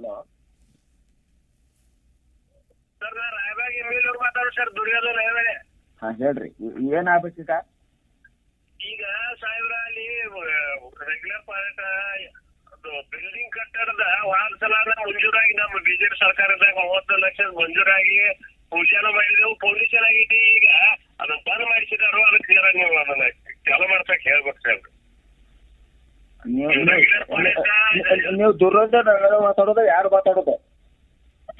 Hello sir ನಾ Raibag M L sir Duryodhana ರಾಯಬಾಗೆ. ಹಾ ಹೇಳ್ರಿ. ಏನಾಗ್ಬೇಕೀಗ ಈಗ? ಸಾಹೇಬ್ರ ಅಲ್ಲಿ ರೆಗ್ಯುಲರ್ ಪಾಯಿಂಟ್ ಅದು ಬಿಲ್ಡಿಂಗ್ ಕಟ್ಟಡದ ವಾರ ಸಲ ಮಂಜೂರಾಗಿ ನಮ್ಮ ಬಿಜೆಪಿ ಸರ್ಕಾರದಾಗ ಮೂವತ್ತು ಲಕ್ಷ ಮಂಜೂರಾಗಿ ಪೂಜಾನ ಮಾಡಿದೆವು. ಪೊಲೀಸರ್ ಆಗೈತಿ ಈಗ. ಅದನ್ನ ಬಂದ್ ಮಾಡಿಸಿದಾರು. ಅದಕ್ಕೆ ನೀವು ಅದನ್ನ ಚಾಲು ಮಾಡ್ಸಕ್ ಹೇಳ್ಬೇಕು ಸರ್. ನೀವು ನೀವು- ದುರ್ಯೋಧನ ಮಾತಾಡೋದು ಯಾರು ಮಾತಾಡೋದು?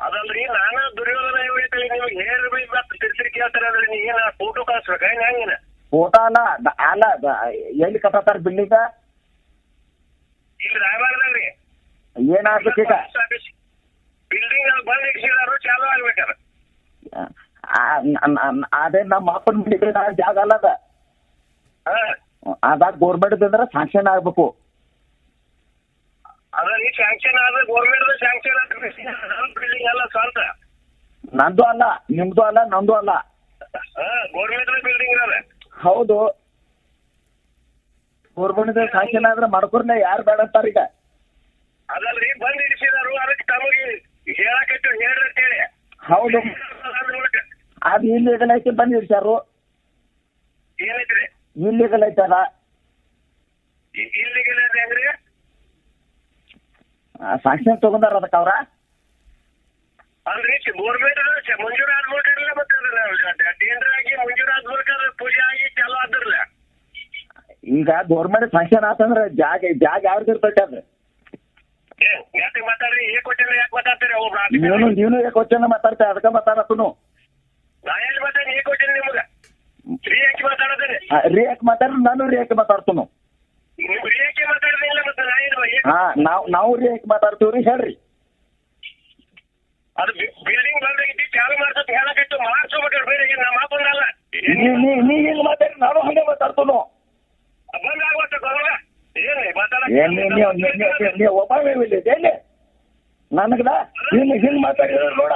ಅದಲ್ರಿ ನಾನು ದುರ್ಯೋಧನ ಹೇಳ್ಬಿಟ್ಟು ನಿಮ್ಗೆ ಹೇಳ್ರಿ ಮತ್ತೆ ತಿರ್ಸಿರಿ ಕೇಳ್ತಾರೆ ಅಂದ್ರೆ ನೀ ಏನ ಫೋಟೋ ಕಳ್ಸ್ಬೇಕ ಹೆಂಗಿನ ಫೋಟೋ ಅಲ್ಲ ದ- ಅಲ್ಲ ದ- ಎಲ್ಲಿ ಕಟ್ಟತಾರ ಬಿಲ್ಡಿಂಗ? ಇಲ್ಲಿ ಬಿಲ್ಡಿಂಗ್ ಅಲ್ಲಿ ಬಂದ್ ಇಡ್ಸಿದಾರು ಚಾಲು ಆಗ್ಬೇಕಾರ ಆ, ನ- ನ- ಅದೇ ನಮ್ಮ ಅಪ್ಪನ ಬಿಲ್ಡಿಂಗ್ ಜಾಗ ಅಲ್ಲ ಅದ. ಹಾ. ಅದಾಗ ಗೋರ್ಮೆಂಟ್ ಅಂದ್ರೆ ಸಾಂಕ್ಷನ್ ಆಗ್ಬೇಕು. ಅದ್ರಲ್ಲಿ ಸ್ಯಾಂಕ್ಷನ್ ಆದ ಗೌರ್ಮೆಂಟ್ ಸ್ಯಾಂಕ್ಷನ್ ಬಿಲ್ಡಿಂಗ್ ಅಲ್ಲ ಸ್ವಂತ ನಂದು ಅಲ್ಲ ನಿಮ್ದು ಅಲ್ಲ ನಂದು ಅಲ್ಲ. ಗೌರ್ಮೆಂಟ್ ಬಿಲ್ಡಿಂಗ್ ಅದ ಹೌದು. ಗೋರ್ಮೆಂಟ್ ಸ್ಯಾಂಕ್ಷನ್ ಆದ್ರೆ ಮಾಡ್ಕೊರ್ಲೆ ಯಾರು ಬೇಡ ಅಂತಾರ ಈಗ. ಅದಲ್ರಿ ಬಂದ್ ಇಡಿಸಿದಾರು ಅದಕ್ಕೆ ತಮಗೆ ಹೇಳಕತ್ತು ಹೇಳ್ರಿ ಅಂತೇಳಿ. ಹೌದು. ಅದು ಇಲ್ಲಿಗಲ್ ಐತಿ ಬಂದ್ ಇಡ್ಸ್ಯಾರು. ಏನೈತ್ರಿ ಇಲ್ಲಿಗಲ್ ಐತಲ್ಲ. ಇಲ್ಲಿಗಲ್ ಐತೆ ಹೆಂಗ್ರಿ? ಸಾಂಕ್ಷನ್ ತಗೊಂಡಾರ ಅದಕ್ಕೆ ಅವ್ರ? ಅಲ್ರಿ ಗೌರ್ಮೆಂಟ್ ಮಂಜೂರು ಆದ ಮೂಲಕ ಇರಲ್ಲ ಮತ್ತೆ ಟೇಂಡರ್ ಆಗಿ ಮಂಜೂರು ಪೂಜೆ ಆಗಿ ಚಾಲು ಆದ್ರಲ್ಲ. ಈಗ ಗೋರ್ಮೆಂಟ್ ಸಾಂಕ್ಷನ್ ಆತಂದ್ರೆ ಜಾಗ ಜಾಗ ಯಾವ್ದು ಇರ್ತೈತೆ ಅದು? ನೀನು ನೀನು ಕ್ವಶನ್ ಮಾತಾಡ್ತೀರ ಅದಕ್ಕೆ ಮಾತಾಡತ್ತನು. ರೀ ಯಾಕೆ ಮಾತಾಡ್ರಿ ನಾನು ರೀ ಮಾತಾಡ್ತನು ಯಾಕೆ ಮಾತಾಡೋದಿಲ್ಲ ಮತ್ತೆ ನಾ ಏನು ಏ- ಹಾ ನಾವ್ ನಾವು ರಿಯಾಕ್ ಮಾತಾಡ್ತೀವ್ರಿ ಹೇಳ್ರಿ. ಅದು ಬಿಲ್ಡಿಂಗ್ ಬಂದಾಗಿತ್ತು ಚಾಲು ಮಾಡ್ಸತ್ ಹೇಳಕತ್ತು ಮಾಡ್ಸೋಬೇಕ್ರಿ ಬೇರೆ ಏನ್ ನಮ್ಮ ಬಂದಲ್ಲ ನೀ ನೀ ನೀ ಹಿಂಗ್ ಮಾತಾಡಿ? ನಾನು ಹಂಗೆ ಮಾತಾಡ್ತನು. ಬಂದ್ ಆಗೋತ್ತ ಗೌರವ ಮಾತಾಡ ನೀ- ನೀವು ನೀ- ನೀ- ನೀ- ನೀ ಒಬ್ಬವೇ ಎಲ್ಲಿ ನನಗದ? ನೀನು ಹಿಂಗ್ ಮಾತಾಡಿದ್ರೆ ನೋಡ.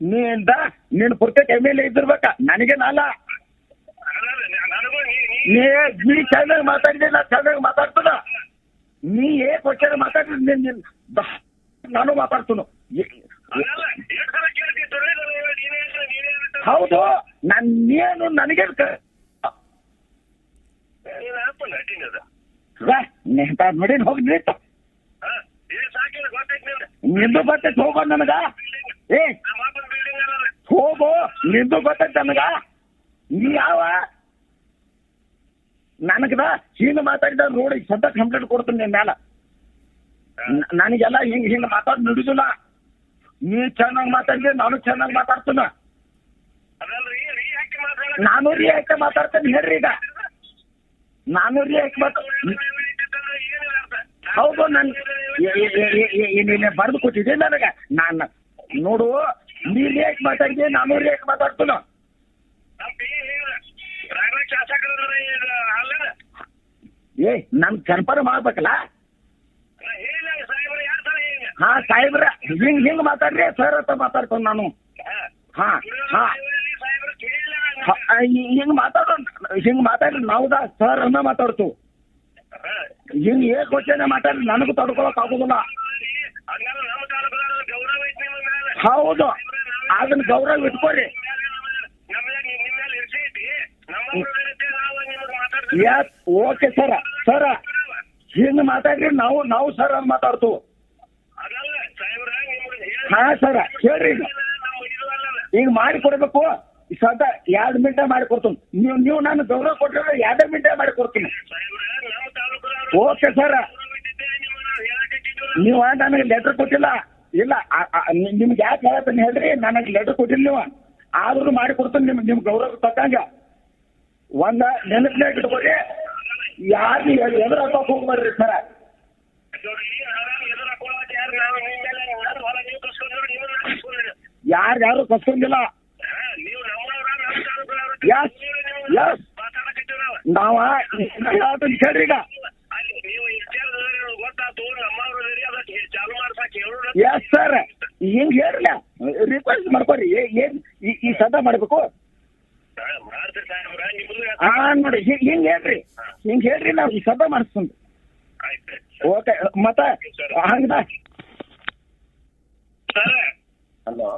ನೀಂದ ನೀನ್ ಪುರ್ತಕ ಎಂ ಎಲ್ ಎ ಇದ್ದಿರ್ಬೇಕ? ನನಗೇನಲ್ಲ ನನಗೂ ನೀ- ಚೆನ್ನಾಗಿ ಮಾತಾಡಿದೆ ನಾ ಚೆನ್ನಾಗಿ ಮಾತಾಡ್ತದ ನೀ ಏ ಕ್ವಶನ್ ಮಾತಾಡಿದ್ ನೀನ್ ಮಾತಾಡ್ತನು ಹೌದು ನನ್ ನೀನು ನನಗೆ. ನೋಡಿ ಹೋಗಿ ನಿಂತು ನಿಂದು. ಬರ್ತೈತೆ ಹೋಗೋ ನನಗ ಏ. ಹೋಗು ನಿಂದು ಬರ್ತೈತೆ ನನಗ ನೀ ಯಾವ ನನಗದ ಹಿಂಗ್ ಮಾತಾಡಿದ ನೋಡಿ ಸದ್ದ ಕಂಪ್ಲೇಂಟ್ ಕೊಡ್ತೀನಿ ನಿನ್ ಮ್ಯಾಲ ನನಗೆಲ್ಲ ಹಿಂಗ್ ಹಿಂಗ್ ಮಾತಾಡ್ ನುಡಿದಿಲ್ಲ ನೀ ಚೆನ್ನಾಗಿ ಮಾತಾಡಿದ್ರೆ ನಾನು ಚೆನ್ನಾಗಿ ಮಾತಾಡ್ತೀನ ರೀ? ನಾನು ರೀ ಮಾತಾಡ್ತೇನೆ, ಹೇಳ್ರಿ ಈಗ ನಾನು ರೀ ಯಾಕೆ ಮಾತಾ. ಹೌದು, ನನ್ ಬರೆದು ಕೊಟ್ಟಿದ್ದೆ ನನಗ ನಾನು ನೋಡು, ನೀ ರಿಯಾಕ್ಟ್ ಮಾತಾಡಿದೆ ನಾನು ರಿಯಾಕ್ಟ್ ಮಾತಾಡ್ತೀನ ಏ ನನ್ ಕನ್ಫರ್ಮ್ ಮಾಡ್ಬೇಕಲ್ಲ? ಹಾ ಸಾಹೇಬ್ರ ಹಿಂಗ್ ಹಿಂಗ್ ಮಾತಾಡ್ರಿ ಸರ್ ಅಂತ ಮಾತಾಡ್ತೀನಿ ನಾನು. ಹಾ. ಹಾ ಹಿಂಗ್ ಮಾತಾಡೋ ಹಿಂಗ್ ಮಾತಾಡ್ರಿ ನಾವು ಸರ್ ಅನ್ನ ಮಾತಾಡ್ತು. ಹಿಂಗ್ ಏ ಕ್ವಶನ್ ಮಾತಾಡ್ರಿ ನನಗೂ ತಡ್ಕೊಳಕ್ ಆಗುದಿಲ್ಲ. ಹೌದು. ಅದನ್ನ ಗೌರವ ನಿಮ್. ಯಾಕ್ ಓಕೆ ಸರ. ಸರ ಹಿಂಗ್ ಮಾತಾಡ್ರಿ ನಾವು ನಾವು ಸರ್ ಅಂತ ಮಾತಾಡ್ತು ಹಾ ಸರ ಹೇಳ್ರಿ. ಈಗ ಮಾಡಿ ಕೊಡ್ಬೇಕು. ಸದ ಎರಡ್ ಮಿನಿಟ ಮಾಡಿ ಕೊಡ್ತೀನಿ. ನೀವು ನೀವು ನಾನು ಗೌರವ ಕೊಟ್ಟರೆ ಎರಡು ಮಿನಿಟ ಮಾಡಿ ಕೊಡ್ತೀನಿ. Okay sir. ನೀವ ನನಗೆ ಲೆಟರ್ ಕೊಟ್ಟಿಲ್ಲ. ಇಲ್ಲ ನಿಮ್ಗೆ ಯಾಕೆ ಹೇಳತ್ತೀನಿ ಹೇಳ್ರಿ? ನನಗೆ ಲೆಟರ್ ಕೊಟ್ಟಿಲ್ಲ ನೀವು. ಆದ್ರೂ ಮಾಡಿ ಕೊಡ್ತೀನಿ ನಿಮ್ಗೆ ನಿಮ್ ಗೌರವ ತಕ್ಕಂಗ. ಒಂದ ನೆನಪಿನಾಗ ಇಟ್ಕೊರಿ ಯಾರು ಎದುರು ಹಾಕೋಕ್ ಹೋಗ್ಬೇಡ್ರಿ ಸರ. ಯಾರು? ಯಾರು ಕಸ್ಕೊಂಡಿಲ್ಲ? ತಾಲೂಕುದವ್ರು. Yes, ನೀವು ಕೇಳ್ರಿ ಈಗ. ಎಸ್ ಸರ್ ಹಿಂಗ್ ಹೇಳ್ರಲ್ಲ. ರಿಕ್ವೆಸ್ಟ್ ಮಾಡ್ಕೊರಿ. ಏನ್ ಈ- ಸದ ಮಾಡ್ಬೇಕು? ಹಾ ನೋಡಿ ಹಿಂಗ್ ಹಿಂಗ್ ಹೇಳ್ರಿ. ಹಿಂಗ್ ಹೇಳ್ರಿ ನಾವು ಈ ಸಭೆ ಮಾಡಿಸ್ಕೊಂಡು. ಓಕೆ ಮತ್ತ ಹಂಗದ ಹಲೋ.